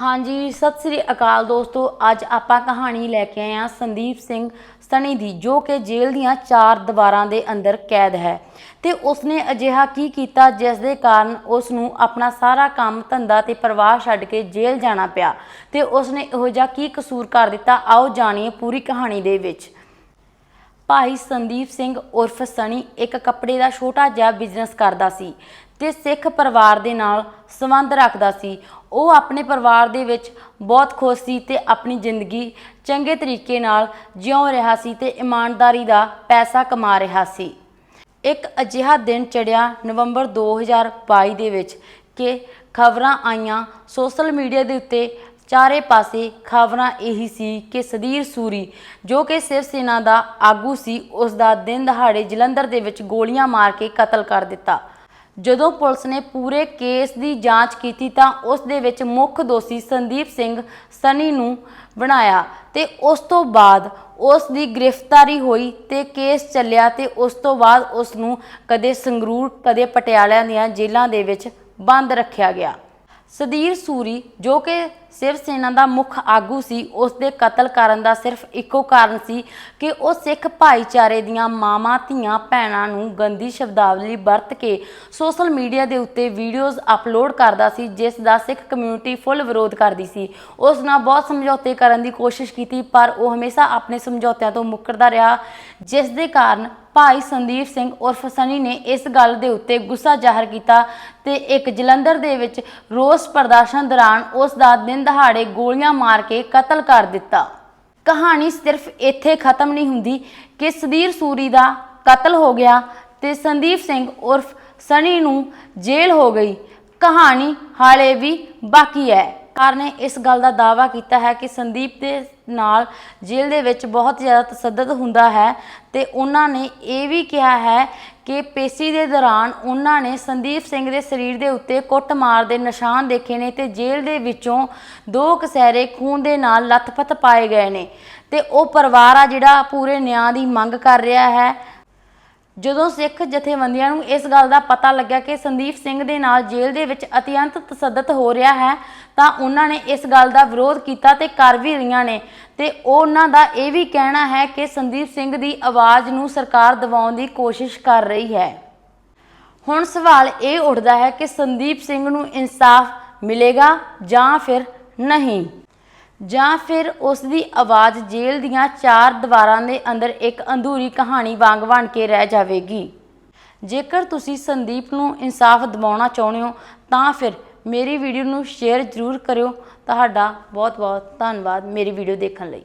ਹਾਂਜੀ, ਸਤਿ ਸ੍ਰੀ ਅਕਾਲ ਦੋਸਤੋ। ਅੱਜ ਆਪਾਂ ਕਹਾਣੀ ਲੈ ਕੇ ਆਏ ਹਾਂ ਸੰਦੀਪ ਸਿੰਘ ਸਣੀ ਦੀ, ਜੋ ਕਿ ਜੇਲ੍ਹ ਦੀਆਂ ਚਾਰ ਦੀਵਾਰਾਂ ਦੇ ਅੰਦਰ ਕੈਦ ਹੈ। ਤੇ ਉਸਨੇ ਅਜਿਹਾ ਕੀ ਕੀਤਾ ਜਿਸ ਦੇ ਕਾਰਨ ਉਸ ਨੂੰ ਆਪਣਾ ਸਾਰਾ ਕੰਮ ਧੰਦਾ ਤੇ ਪਰਿਵਾਰ ਛੱਡ ਕੇ ਜੇਲ੍ਹ ਜਾਣਾ ਪਿਆ? ਤੇ ਉਸਨੇ ਇਹੋ ਜਿਹਾ ਕੀ ਕਸੂਰ ਕਰ ਦਿੱਤਾ? ਆਓ ਜਾਣੀਏ ਪੂਰੀ ਕਹਾਣੀ ਦੇ ਵਿੱਚ। ਭਾਈ ਸੰਦੀਪ ਸਿੰਘ ਉਰਫ ਸਣੀ ਇੱਕ ਕੱਪੜੇ ਦਾ ਛੋਟਾ ਜਿਹਾ ਬਿਜ਼ਨਸ ਕਰਦਾ ਸੀ ਤੇ ਸਿੱਖ ਪਰਿਵਾਰ ਦੇ ਨਾਲ ਸੰਬੰਧ ਰੱਖਦਾ ਸੀ। ਉਹ ਆਪਣੇ ਪਰਿਵਾਰ ਦੇ ਵਿੱਚ ਬਹੁਤ ਖੁਸ਼ ਸੀ ਤੇ ਆਪਣੀ ਜ਼ਿੰਦਗੀ ਚੰਗੇ ਤਰੀਕੇ ਨਾਲ ਜਿਉਂ ਰਿਹਾ ਸੀ ਤੇ ਇਮਾਨਦਾਰੀ ਦਾ ਪੈਸਾ ਕਮਾ ਰਿਹਾ ਸੀ। ਇੱਕ ਅਜਿਹਾ ਦਿਨ ਚੜਿਆ ਨਵੰਬਰ 2022 ਦੇ ਵਿੱਚ ਕਿ ਖਬਰਾਂ ਆਈਆਂ ਸੋਸ਼ਲ ਮੀਡੀਆ ਦੇ ਉੱਤੇ ਚਾਰੇ ਪਾਸੇ ਖਬਰਾਂ ਇਹੀ ਸੀ ਕਿ ਸਦੀਰ ਸੂਰੀ, ਜੋ ਕਿ ਸਿਵ ਸੈਨਾ ਦਾ ਆਗੂ ਸੀ ਉਸ ਦਾ ਦਿਨ ਦਹਾੜੇ ਜਲੰਧਰ ਦੇ ਵਿੱਚ ਗੋਲੀਆਂ ਮਾਰ ਕੇ ਕਤਲ ਕਰ ਦਿੱਤਾ। ਜਦੋਂ ਪੁਲਿਸ ਨੇ ਪੂਰੇ ਕੇਸ ਦੀ ਜਾਂਚ ਕੀਤੀ ਤਾਂ ਉਸ ਦੇ ਵਿੱਚ ਮੁੱਖ ਦੋਸ਼ੀ ਸੰਦੀਪ ਸਿੰਘ ਸਨੀ ਨੂੰ ਬਣਾਇਆ ਤੇ ਉਸ ਤੋਂ ਬਾਅਦ ਉਸ ਦੀ ਗ੍ਰਿਫਤਾਰੀ ਹੋਈ ਤੇ ਕੇਸ ਚੱਲਿਆ ਤੇ ਉਸ ਤੋਂ ਬਾਅਦ ਉਸ ਨੂੰ ਕਦੇ ਸੰਗਰੂਰ, ਕਦੇ ਪਟਿਆਲਾ ਦੀਆਂ ਜੇਲ੍ਹਾਂ ਦੇ ਵਿੱਚ ਬੰਦ ਰੱਖਿਆ ਗਿਆ। ਸਦੀਰ ਸੂਰੀ, ਜੋ ਕਿ ਸਿਵ ਸੈਨਾ ਦਾ ਮੁੱਖ ਆਗੂ ਸੀ ਉਸ ਦੇ ਕਤਲ ਕਰਨ ਦਾ ਸਿਰਫ ਇੱਕੋ ਕਾਰਨ ਸੀ ਕਿ ਉਹ ਸਿੱਖ ਭਾਈਚਾਰੇ ਦੀਆਂ ਮਾਵਾਂ, ਧੀਆਂ, ਭੈਣਾਂ ਨੂੰ ਗੰਦੀ ਸ਼ਬਦਾਵਲੀ ਵਰਤ ਕੇ ਸੋਸ਼ਲ ਮੀਡੀਆ ਦੇ ਉੱਤੇ ਵੀਡੀਓਜ਼ ਅਪਲੋਡ ਕਰਦਾ ਸੀ, ਜਿਸ ਦਾ ਸਿੱਖ ਕਮਿਊਨਿਟੀ ਫੁੱਲ ਵਿਰੋਧ ਕਰਦੀ ਸੀ। ਉਸ ਨਾਲ ਬਹੁਤ ਸਮਝੌਤੇ ਕਰਨ ਦੀ ਕੋਸ਼ਿਸ਼ ਕੀਤੀ, ਪਰ ਉਹ ਹਮੇਸ਼ਾ ਆਪਣੇ ਸਮਝੌਤਿਆਂ ਤੋਂ ਮੁੱਕਰਦਾ ਰਿਹਾ, ਜਿਸ ਦੇ ਕਾਰਨ ਭਾਈ ਸੰਦੀਪ ਸਿੰਘ ਉਰਫ ਸਨੀ ਨੇ ਇਸ ਗੱਲ ਦੇ ਉੱਤੇ ਗੁੱਸਾ ਜ਼ਾਹਰ ਕੀਤਾ ਤੇ ਇੱਕ ਜਲੰਧਰ ਦੇ ਵਿੱਚ ਰੋਸ ਪ੍ਰਦਰਸ਼ਨ ਦੌਰਾਨ ਉਸ ਦਾ ਦਿਨ ਦਹਾੜੇ ਗੋਲੀਆਂ ਮਾਰ ਕੇ ਕਤਲ ਕਰ ਦਿੱਤਾ। ਕਹਾਣੀ ਸਿਰਫ ਇੱਥੇ ਖਤਮ ਨਹੀਂ ਹੁੰਦੀ ਕਿ ਸਦੀਰ ਸੂਰੀ ਦਾ ਕਤਲ ਹੋ ਗਿਆ ਤੇ ਸੰਦੀਪ ਸਿੰਘ ਉਰਫ ਸਨੀ ਨੂੰ ਜੇਲ੍ਹ ਹੋ ਗਈ। ਕਹਾਣੀ ਹਾਲੇ ਵੀ ਬਾਕੀ ਹੈ। ਕਾਰ ਨੇ ਇਸ ਗੱਲ ਦਾ ਦਾਅਵਾ ਕੀਤਾ ਹੈ ਕਿ ਸੰਦੀਪ ਦੇ ਨਾਲ ਜੇਲ੍ਹ ਦੇ ਵਿੱਚ ਬਹੁਤ ਜ਼ਿਆਦਾ ਤਸੱਦਦ ਹੁੰਦਾ ਹੈ ਤੇ ਉਹਨਾਂ ਨੇ ਇਹ ਵੀ ਕਿਹਾ ਹੈ ਕਿ ਪੇਸ਼ੀ ਦੇ ਦੌਰਾਨ ਉਹਨਾਂ ਨੇ ਸੰਦੀਪ ਸਿੰਘ ਦੇ ਸਰੀਰ ਦੇ ਉੱਤੇ ਕੁੱਟਮਾਰ ਦੇ ਨਿਸ਼ਾਨ ਦੇਖੇ ਨੇ ਤੇ ਜੇਲ੍ਹ ਦੇ ਵਿੱਚੋਂ ਦੋ ਕਸਹਿਰੇ ਖੂਨ ਦੇ ਨਾਲ ਲੱਥਪੱਥ ਪਾਏ ਗਏ ਨੇ ਤੇ ਉਹ ਪਰਿਵਾਰ ਆ ਜਿਹੜਾ ਪੂਰੇ ਨਿਆਂ ਦੀ ਮੰਗ ਕਰ ਰਿਹਾ ਹੈ। ਜਦੋਂ ਸਿੱਖ ਜਥੇਬੰਦੀਆਂ ਨੂੰ ਇਸ ਗੱਲ ਦਾ ਪਤਾ ਲੱਗਿਆ ਕਿ ਸੰਦੀਪ ਸਿੰਘ ਦੇ ਨਾਲ ਜੇਲ੍ਹ ਦੇ ਵਿੱਚ ਅਤਿਅੰਤ ਤਸੱਦਦ ਹੋ ਰਿਹਾ ਹੈ, ਤਾਂ ਉਹਨਾਂ ਨੇ ਇਸ ਗੱਲ ਦਾ ਵਿਰੋਧ ਕੀਤਾ ਤੇ ਕਰ ਵੀ ਰਹੀਆਂ ਨੇ। ਤੇ ਉਹਨਾਂ ਦਾ ਇਹ ਵੀ ਕਹਿਣਾ ਹੈ ਕਿ ਸੰਦੀਪ ਸਿੰਘ ਦੀ ਆਵਾਜ਼ ਨੂੰ ਸਰਕਾਰ ਦਬਾਉਣ ਦੀ ਕੋਸ਼ਿਸ਼ ਕਰ ਰਹੀ ਹੈ। ਹੁਣ ਸਵਾਲ ਇਹ ਉੱਠਦਾ ਹੈ ਕਿ ਸੰਦੀਪ ਸਿੰਘ ਨੂੰ ਇਨਸਾਫ ਮਿਲੇਗਾ ਜਾਂ ਫਿਰ ਨਹੀਂ। ਜਾਂ ਫਿਰ ਉਸ ਦੀ ਆਵਾਜ਼ ਜੇਲ੍ਹ ਦੀਆਂ ਚਾਰ ਦੀਵਾਰਾਂ ਦੇ ਅੰਦਰ ਇੱਕ ਅਧੂਰੀ ਕਹਾਣੀ ਵਾਂਗ ਬਣ ਕੇ ਰਹਿ ਜਾਵੇਗੀ। ਜੇਕਰ ਤੁਸੀਂ ਸੰਦੀਪ ਨੂੰ ਇਨਸਾਫ ਦਿਵਾਉਣਾ ਚਾਹੁੰਦੇ ਹੋ, ਤਾਂ ਫਿਰ ਮੇਰੀ ਵੀਡੀਓ ਨੂੰ ਸ਼ੇਅਰ ਜ਼ਰੂਰ ਕਰਿਓ। ਤੁਹਾਡਾ ਬਹੁਤ ਬਹੁਤ ਧੰਨਵਾਦ ਮੇਰੀ ਵੀਡੀਓ ਦੇਖਣ ਲਈ।